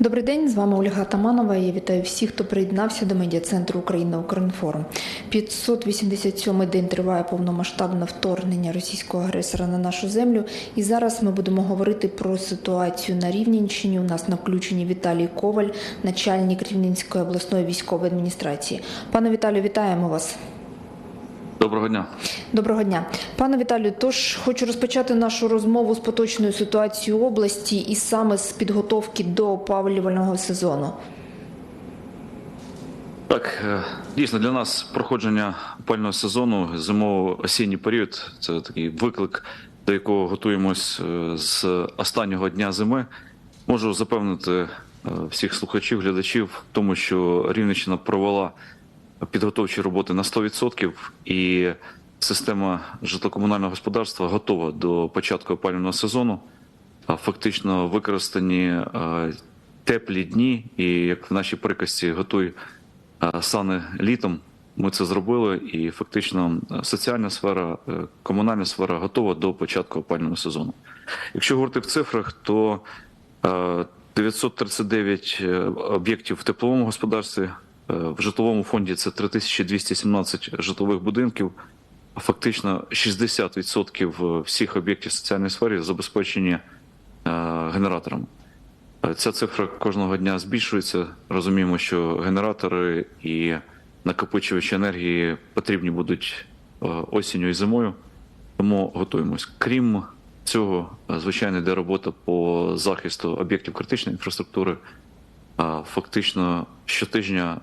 Добрий день, з вами Ольга Таманова. Я вітаю всіх, хто приєднався до медіа центру Україна Укрінформ. 587-й день триває повномасштабне вторгнення російського агресора на нашу землю. І зараз ми будемо говорити про ситуацію на Рівненщині. У нас на включенні Віталій Коваль, начальник Рівненської обласної військової адміністрації. Пане Віталію, вітаємо вас. Доброго дня. Доброго дня, пане Віталію. Тож хочу розпочати нашу розмову з поточною ситуацією області і саме з підготовки до опалювального сезону. Так, е, дійсно для нас проходження опального сезону зимово-осінній період це такий виклик, до якого готуємось е, з останнього дня зими. Можу запевнити е, всіх слухачів, глядачів, в тому, що Рівненщина провела підготовчі роботи на 100% і система житлокомунального господарства готова до початку опалювального сезону. Фактично використані е, теплі дні, і як в нашій приказці готуй е, сани літом. Ми це зробили, і фактично е, соціальна сфера, комунальна сфера готова до початку опалювального сезону. Якщо говорити в цифрах, то е, 939 е, об'єктів в тепловому господарстві, в житловому фонді це 3217 житлових будинків. Фактично 60% всіх об'єктів соціальної сфери забезпечені е, генераторами. Е, Ця цифра кожного дня збільшується. Розуміємо, що генератори і накопичувачі енергії потрібні будуть е, осінню і зимою, тому готуємось. Крім цього, е, звичайно, йде робота по захисту об'єктів критичної інфраструктури. Фактично щотижня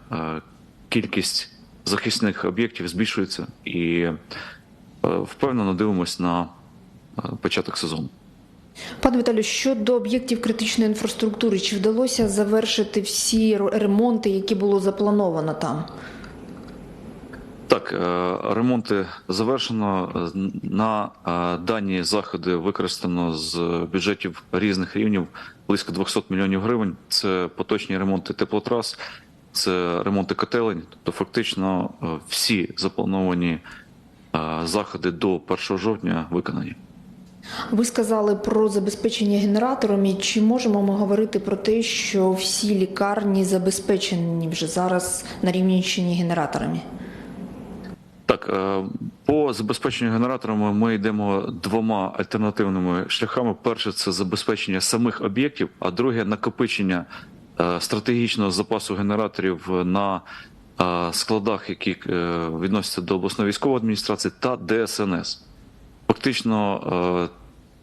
кількість захисних об'єктів збільшується і впевнено дивимось на початок сезону. Пане Віталію, щодо об'єктів критичної інфраструктури, чи вдалося завершити всі ремонти, які було заплановано там? Так, е, ремонти завершено. На е, дані заходи використано з бюджетів різних рівнів близько 200 мільйонів гривень. Це поточні ремонти теплотрас, це ремонти котелень. Тобто, фактично, е, всі заплановані заходи до 1 жовтня виконані. Ви сказали про забезпечення генераторами. Чи можемо ми говорити про те, що всі лікарні забезпечені вже зараз на Рівненщині генераторами? Так, е, по забезпеченню генераторами ми йдемо двома альтернативними шляхами. Перше це забезпечення самих об'єктів, а друге накопичення е, стратегічного запасу генераторів на е, складах, які відносяться до обласної військової адміністрації та ДСНС. Фактично,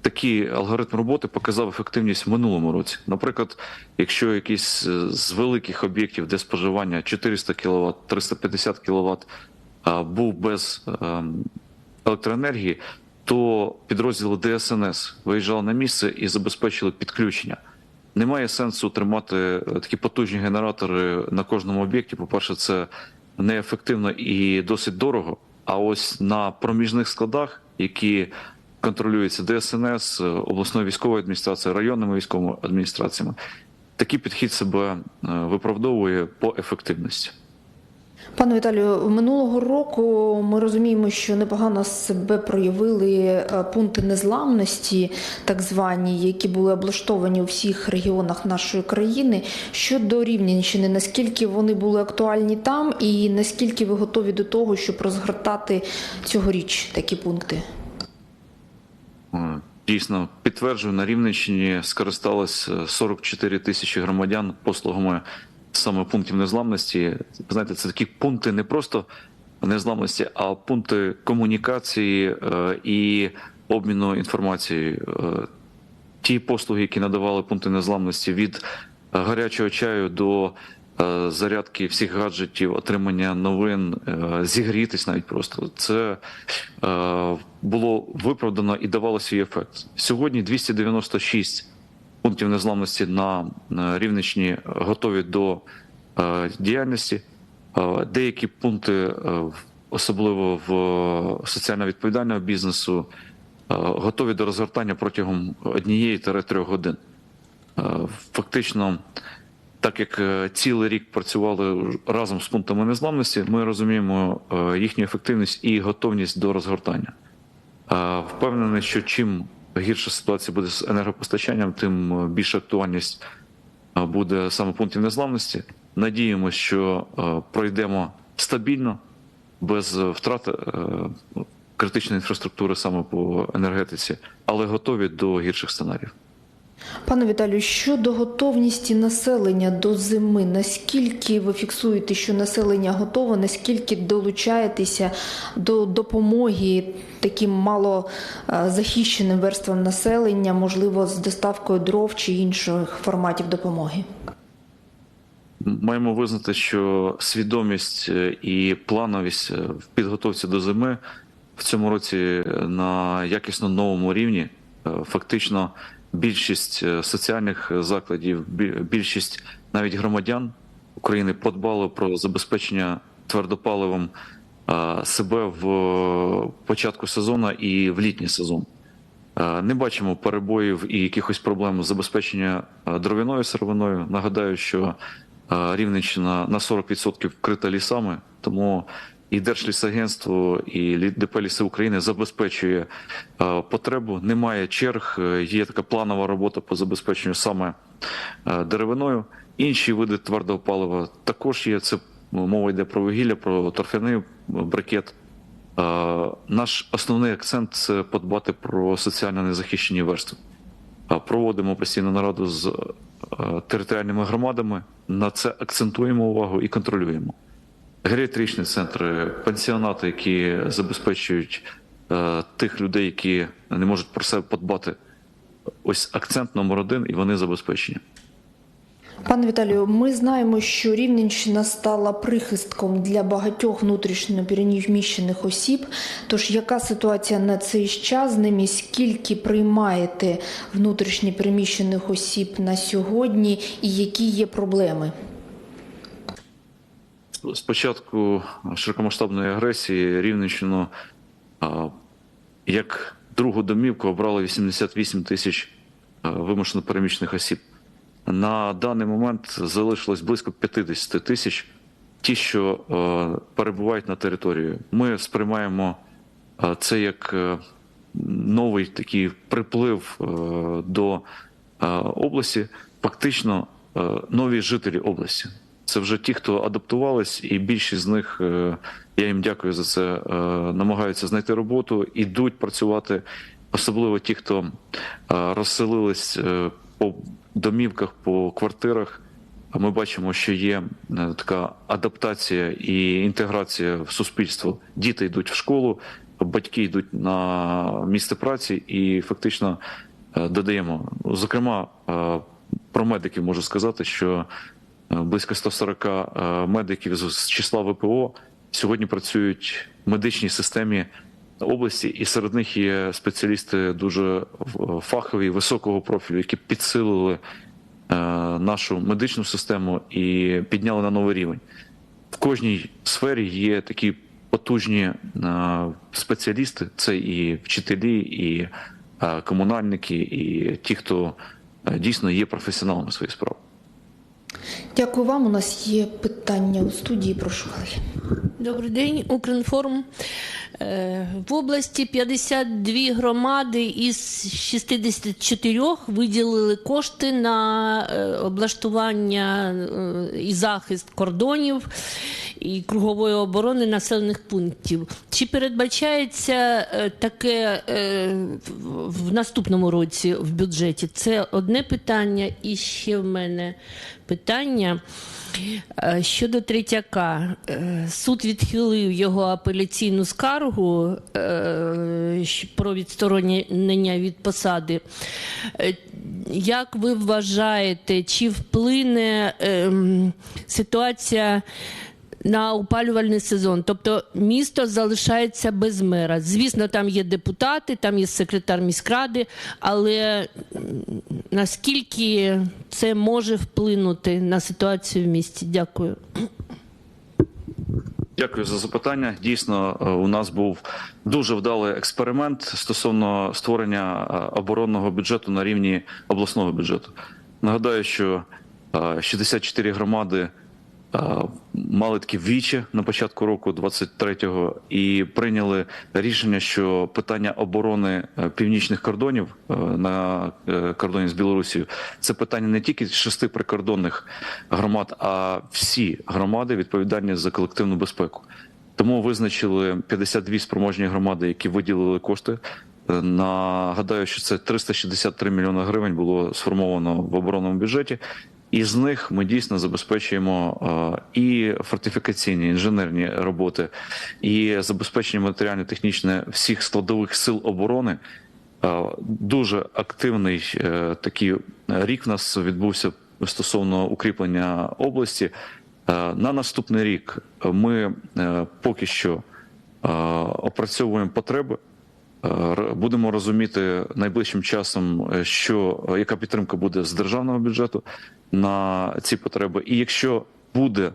такий алгоритм роботи показав ефективність в минулому році. Наприклад, якщо якийсь з великих об'єктів, де споживання 400 кВт, 350 кВт, був без ем, електроенергії, то підрозділи ДСНС виїжджали на місце і забезпечили підключення. Немає сенсу тримати е, такі потужні генератори на кожному об'єкті. По-перше, це неефективно і досить дорого. А ось на проміжних складах, які контролюються ДСНС, е, обласною військовою адміністрацією, районними військовими адміністраціями, такий підхід себе е, виправдовує по ефективності. Пане Віталію, минулого року ми розуміємо, що непогано себе проявили е, пункти незламності, так звані, які були облаштовані у всіх регіонах нашої країни. Щодо Рівненщини, наскільки вони були актуальні там, і наскільки ви готові до того, щоб розгортати цьогоріч такі пункти? Дійсно, підтверджую, на Рівненщині скористалось е, 44 тисячі громадян послугами саме пунктів незламності. Знаєте, це такі пункти не просто незламності, а пункти комунікації е, і обміну інформацією. Е, Ті послуги, які надавали пункти незламності від е, гарячого чаю до зарядки всіх гаджетів, отримання новин, зігрітись навіть просто це було виправдано і давало свій ефект. Сьогодні 296 пунктів незламності на Рівненщині готові до е, діяльності. Е, Деякі пункти, е, особливо в соціально відповідального бізнесу, готові до розгортання протягом однієї трьох годин. Фактично, так як цілий рік працювали разом з пунктами незламності, ми розуміємо їхню ефективність і готовність до розгортання. Впевнений, що чим гірша ситуація буде з енергопостачанням, тим е, більша актуальність е, буде саме пунктів незламності. Надіємося, що е, пройдемо стабільно, без втрат критичної інфраструктури саме по енергетиці, але готові до гірших сценаріїв. Пане Віталію, щодо готовності населення до зими, наскільки ви фіксуєте, що населення готове, наскільки долучаєтеся до допомоги таким мало е, захищеним верствам населення, можливо, з доставкою дров чи інших форматів допомоги? Маємо визнати, що свідомість е, і плановість е, в підготовці до зими в цьому році на якісно новому рівні. Фактично, більшість е, соціальних закладів, більшість навіть громадян України подбали про забезпечення твердопаливом е, себе в е, початку сезону і в літній сезон. Е, Не бачимо перебоїв і якихось проблем з забезпечення е, дров'яною сировиною. Нагадаю, що е, Рівненщина на 40% вкрита лісами, тому і Держлісагентство, і ДП «Ліси України забезпечує е, потребу. Немає черг, е, є така планова робота по забезпеченню саме е, деревиною. Інші види твердого палива також є. Це мова йде про вугілля, про торфяний брикет. Наш основний акцент це подбати про соціально незахищені верстви. Проводимо постійну нараду з територіальними громадами. На це акцентуємо увагу і контролюємо. Геріатричні центри, пансіонати, які забезпечують е, тих людей, які не можуть про себе подбати. Ось акцент номер один, і вони забезпечені. Пане Віталію, ми знаємо, що Рівненщина стала прихистком для багатьох внутрішньо переміщених осіб. Тож яка ситуація на цей час з ними? Скільки приймаєте внутрішньо переміщених осіб на сьогодні, і які є проблеми? З початку широкомасштабної агресії Рівненщину як другу домівку обрали 88 тисяч вимушено переміщених осіб. На даний момент залишилось близько 50 тисяч ті, що перебувають на території. Ми сприймаємо це як е, новий такий приплив е, до е, області, фактично нові жителі області. Це вже ті, хто адаптувались, і більшість з них е, я їм дякую за це. е, Намагаються знайти роботу, ідуть працювати, особливо ті, хто е, розселились по домівках, по квартирах. Ми бачимо, що є така адаптація і інтеграція в суспільство. Діти йдуть в школу, батьки йдуть на місце праці, і фактично додаємо. Зокрема, про медиків можу сказати, що близько 140 е, медиків з числа ВПО сьогодні працюють в медичній системі області, і серед них є спеціалісти дуже фахові, високого профілю, які підсилили е, нашу медичну систему і підняли на новий рівень. В кожній сфері є такі потужні е, спеціалісти: це і вчителі, і е, комунальники, і ті, хто е, дійсно є професіоналами своєї справи. Дякую вам. У нас є питання у студії. Прошу. Добрий день, Укрінформ. Е, В області 52 громади із 64 виділили кошти на е, облаштування е, і захист кордонів і кругової оборони населених пунктів. Чи передбачається таке в наступному році в бюджеті? Це одне питання. І ще в мене питання. Е, Щодо Третяка, е, суд відхилив його апеляційну скаргу е, про відсторонення від посади. Як ви вважаєте, чи вплине ем, ситуація на опалювальний сезон? Тобто місто залишається без мера. Звісно, там є депутати, там є секретар міськради, але наскільки це може вплинути на ситуацію в місті? Дякую. Дякую за запитання. Дійсно, е, у нас був дуже вдалий експеримент стосовно створення е, оборонного бюджету на рівні обласного бюджету. Нагадаю, що е, 64 громади е, мали такі вічі на початку року 23-го і прийняли рішення, що питання оборони е, північних кордонів е, на е, кордоні з Білорусією це питання не тільки шести прикордонних громад, а всі громади відповідальні за колективну безпеку. Тому визначили 52 спроможні громади, які виділили кошти. Нагадаю, що це 363 мільйони гривень було сформовано в оборонному бюджеті. І з них ми дійсно забезпечуємо е, і фортифікаційні інженерні роботи, і забезпечення матеріально-технічне всіх складових сил оборони. Е, Дуже активний е, такий рік в нас відбувся стосовно укріплення області. На наступний рік ми поки що опрацьовуємо потреби. Е, Будемо розуміти найближчим часом, е, що е, яка підтримка буде з державного бюджету на ці потреби. І якщо буде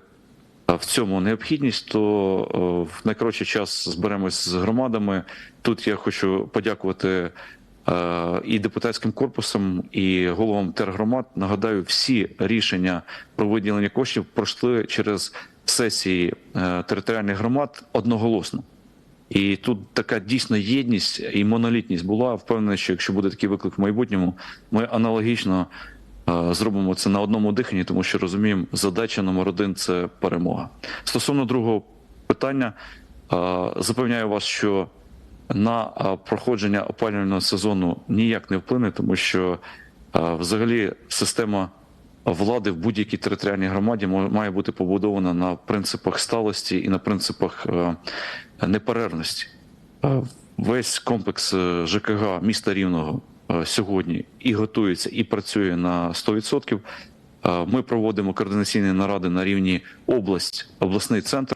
в цьому необхідність, то в найкоротший час зберемось з громадами. Тут я хочу подякувати і депутатським корпусам, і головам тергромад. Нагадаю, всі рішення про виділення коштів пройшли через сесії територіальних громад одноголосно. І тут така дійсно єдність і монолітність була. Впевнений, що якщо буде такий виклик в майбутньому, ми аналогічно е, зробимо це на одному диханні, тому що розуміємо, задача номер один це перемога. Стосовно другого питання, е, запевняю вас, що на е, проходження опалювального сезону ніяк не вплине, тому що взагалі система влади в будь-якій територіальній громаді має бути побудована на принципах сталості і на принципах е, неперервності. Е, Весь комплекс е, ЖКГ міста Рівного сьогодні і готується, і працює на 100%. Е, Ми проводимо координаційні наради на рівні область, обласний центр.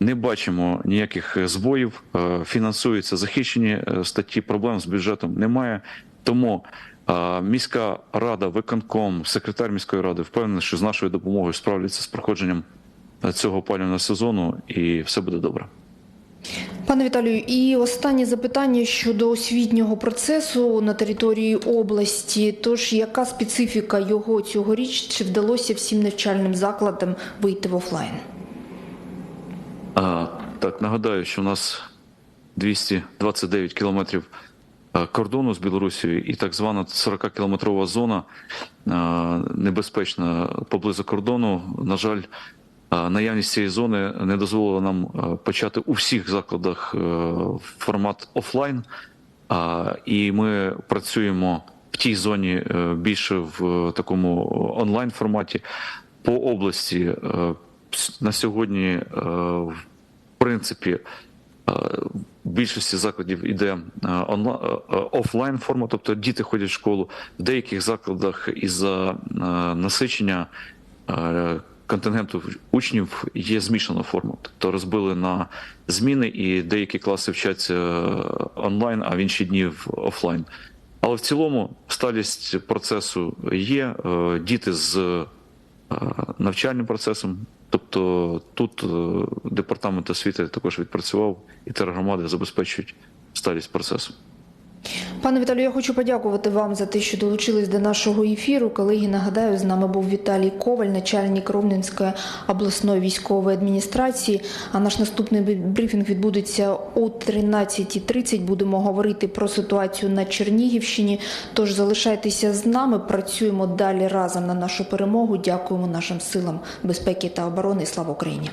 Не бачимо ніяких збоїв, фінансуються захищені статті, проблем з бюджетом немає. Тому міська рада, виконком, секретар міської ради впевнений, що з нашою допомогою справляться з проходженням е, цього опалювального сезону, і все буде добре. Пане Віталію, і останнє запитання щодо освітнього процесу на території області. Тож яка специфіка його цьогоріч? Чи вдалося всім навчальним закладам вийти в офлайн? А, так, нагадаю, що у нас 229 кілометрів кордону з Білорусією і так звана 40-кілометрова зона небезпечна поблизу кордону. На жаль, наявність цієї зони не дозволила нам почати у всіх закладах е, формат офлайн. І ми працюємо в тій зоні е, більше в такому онлайн форматі. По області е, на сьогодні, е, в принципі, е, в більшості закладів іде онлайн офлайн форма, тобто діти ходять в школу. В деяких закладах із-за е, насичення е, контингенту учнів є змішана форма, тобто розбили на зміни, і деякі класи вчаться е, онлайн, а в інші дні в офлайн. Але в цілому сталість процесу є. Е, Діти з е, навчальним процесом. Тобто тут е, департамент освіти також відпрацював, і тергромади забезпечують сталість процесу. Пане Віталію, я хочу подякувати вам за те, що долучились до нашого ефіру. Колеги, нагадаю, з нами був Віталій Коваль, начальник Ровненської обласної військової адміністрації. А наш наступний брифінг відбудеться о 13.30. Будемо говорити про ситуацію на Чернігівщині. Тож залишайтеся з нами, працюємо далі разом на нашу перемогу. Дякуємо нашим силам безпеки та оборони. Слава Україні!